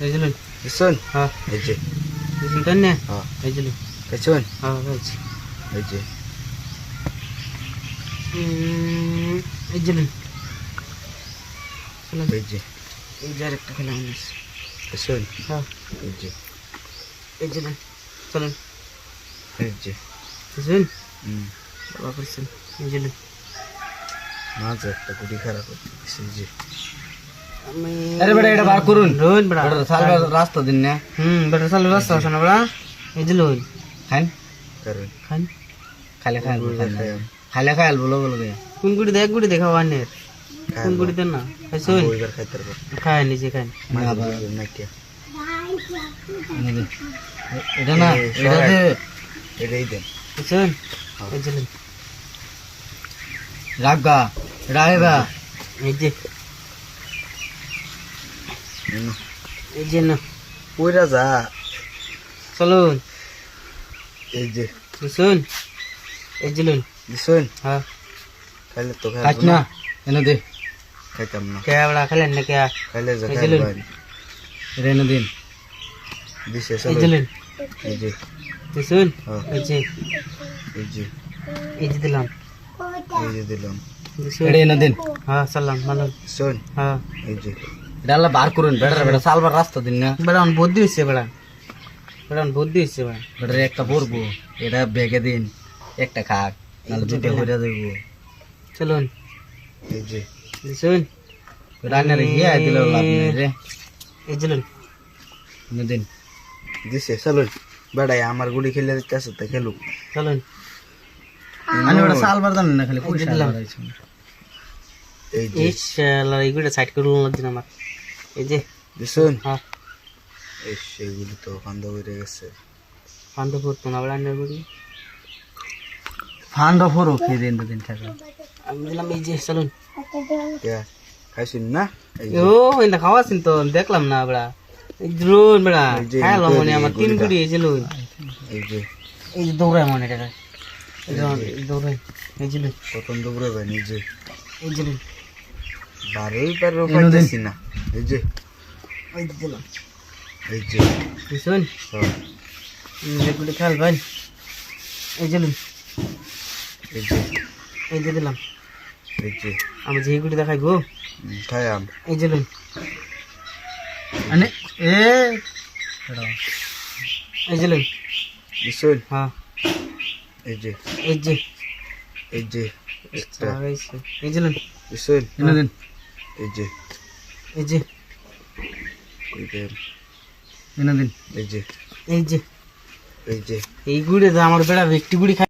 এই যে হ্যাঁ। এই যে। না। হ্যাঁ। এই যে খাইছুন হ্যাঁ এই যে। এই যে চলুন এই যে। এই যে খেলাম খাইছুন হ্যাঁ। এই যে। এই যে চলুন। এই যে। বুঝলেন হুম। বাবা করছেন এই যে মাঝে একটা গুটি খারাপ হচ্ছে। এই যে। আরে বেটা, এটা বার করুন। রোন বড়া সালবার রাস্তা দিন না হুম বেটা সাল রাস্তা আছে না এই যে খান খান খালে খাল খালে খাল বলো বলো গে কোন গুড়ি দেখ গুড়ি দেখা ওয়ানের কোন গুড়ি দেন না খাইছুন খায় নিজে খান মাঝে না কে এটা না এটা সরাই। এটাই দেন খাইছুন এই যে লুন রাখবা এই যে এই যে না ওইরা যা। চলুন। এই যে। খাইছুন এই যে লুন দিছুন হ্যাঁ। খাইলে তো কাট খাইব না এনে দে। খাইতাম না। কে বড়া খেলেন না কে খাইলে যা এই যে লুন। খাইবেন এটা এনে দিন। দিছে এই যে লুন এই যে। খাইছুন হ্যাঁ। এই যে। এই যে। এই যে দিলাম। এই যে দিলাম? এনে দিন। হ্যাঁ সালাম ভালো। শোন। হ্যাঁ। এই যে। এটা আল্লাহ বার করুন বেটা সালবার রাস্তা দিন না। বেড়া বুদ্ধি হচ্ছে বেড়া। বেড়া বুদ্ধি হচ্ছে বেড়া। একটা পরবো এটা বেগে দিন একটা খাক নাহলে দুটো চলুন। এই রান্নার গিয়ে দিল লাভ নেই রে। এই চলুন দিন। দিছে চলুন। বেড়াই আমার গুড়ি খেলে দিতে আসে তা খেলুক। চলুন। আমি ওটা সালবার জানি না খালি পয়সা দিলাম। এই যে। এই এইগুলো সাইড করে দিন আমার। এই যে। দিছুন হ্যাঁ। এই তো হয়ে গেছে। করতো না বেড়া আন্ডার বডি ফান্ড ফরো খেয়ে দিন দিন টাকা আমি দিলাম এই যে চলুন। কে? খাইছুন না? এই যে। ও এটা খাওয়াছেন তো দেখলাম না এই দ্রোন বেড়া এই যে খাইলাম মনে আমার তিন। গুড়ি এই যে এই দৌড়ায় মনে টাকা এই যে এই দৌড়ায় এই যে প্রথম ভাই নিজে। এই যে বারোই পারো পাইতেছি না। এই যে। এই যে। হ্যাঁ, এগুলি ভাই এই যে এই যে। এই যে দিলাম। এই যে। আমি যে এইগুলি দেখাই গো। এই যে মানে এ এই যে হ্যাঁ। এই যে। এই যে। এই যে। এই যে এই যে। এই যে। এই যে। এই যে। এই যে। এই যে। এই গুড়ে আমার বেড়া একটি গুড়ি খাই